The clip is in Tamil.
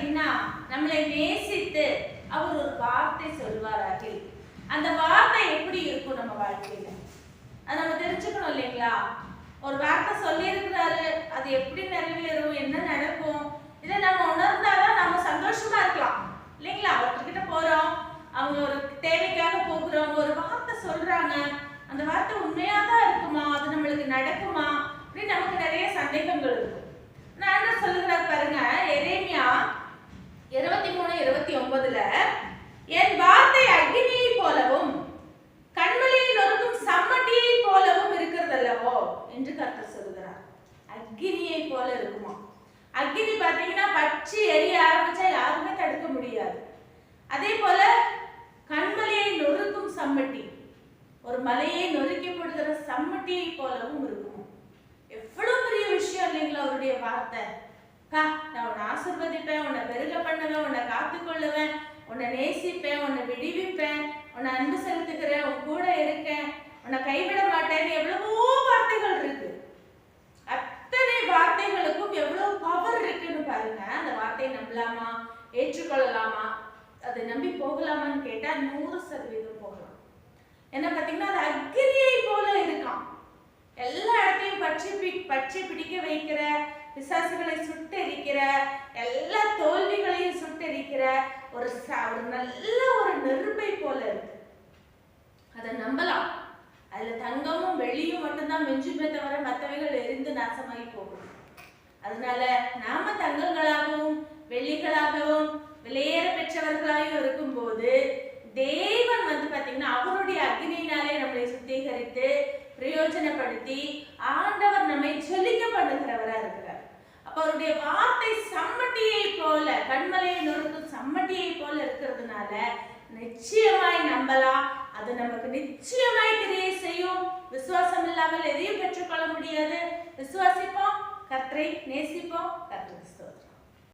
அப்படின்னா நம்மளை நேசித்து அவர் ஒரு வார்த்தை சொல்வாராகில் அந்த வார்த்தை எப்படி இருக்கும் நம்ம வாழ்க்கையில? அதை நம்ம தெரிஞ்சுக்கணும் இல்லைங்களா? ஒரு வார்த்தை சொல்லியிருக்கிறாரு அது எப்படி நிறைவேறும் என்ன நடக்கும் இதை நம்ம உணர்ந்தாதான் நம்ம சந்தோஷமா இருக்கலாம். இல்லைங்களா? அவர்கிட்ட போறோம் அவங்க ஒரு தேவைக்காக போகிறோம் ஒரு வார்த்தை சொல்றாங்க அந்த வார்த்தை உண்மையா தான் இருக்குமா? அது நம்மளுக்கு நடக்குமா? அப்படின்னு நமக்கு நிறைய சந்தேகங்கள் இருக்கும். நான் சொல்லுகிறார் பாருங்க அக்னி பார்த்தீங்கன்னா பச்சு எரிய ஆரம்பிச்சா யாருமே தடுக்க முடியாது. அதே போல கண்மலையை நொறுக்கும் சம்மட்டி. ஒரு மலையை நொறுக்கி போடுகிற சம்மட்டியை போலவும் இருக்கும். எவ்வளவு பெரிய விஷயம் இல்லைங்களா அவருடைய வார்த்தை? கா நான் உன்னை ஆசிர்வதிப்பேன் உன்னை பெருக பண்ணுவேன் உன்னை காத்துக்கொள்ளுவேன் உன்னை நேசிப்பேன் உன்னை விடுவிப்பேன் உன்னை அன்பு செலுத்துக்கிறேன் உன் கூட இருக்கேன் உன்னை கைவிட மாட்டேன்னு எவ்வளவோ வார்த்தைகள் இருக்கு அத்தனை வார்த்தைகளுக்கும் எவ்வளவு பவர் இருக்குன்னு பாருங்க அந்த வார்த்தையை நம்பலாமா ஏற்றுக்கொள்ளலாமா? அதை நம்பி போகலாமான்னு கேட்டா நூறு சதவீதம் போகலாம். என்ன பார்த்தீங்கன்னா அது அக்னியை போல இருக்கான் எல்லா இடத்தையும் பச்சை பி- பச்சை பிடிக்க வைக்கிற பிசாசுகளை சுட்டெரிக்கிற எல்லா தோல்விகளையும் சுட்டெரிக்கிற ஒரு ஒரு நல்ல ஒரு நெருப்பை போல இருக்கு. அதை நம்பலாம். அதுல தங்கமும் வெள்ளியும் மட்டும்தான் மிஞ்சுமே தவிர மற்றவைகள் எரிந்து நாசமாகி போகும். அதனால நாம தங்க போது தேவன் வந்து பாத்தீங்கன்னா அவருடைய அக்னியினாலே நம்மளை சுத்திகரித்து பிரயோஜனப்படுத்தி ஆண்டவர் நம்மை ஜொலிக்க பண்ணுகிறவரா இருக்கிறார். அப்ப அவருடைய வார்த்தை சம்மட்டியை போல கண்மலையை நொறுக்கும் சம்மட்டியை போல இருக்கிறதுனால நிச்சயமாய் நம்பலாம். அது நமக்கு நிச்சயமாய் கிரியை செய்யும். விசுவாசம் இல்லாமல் எதையும் பெற்றுக்கொள்ள முடியாது. விசுவாசிப்போம். கர்த்தரை நேசிப்போம். கர்த்தருக்கு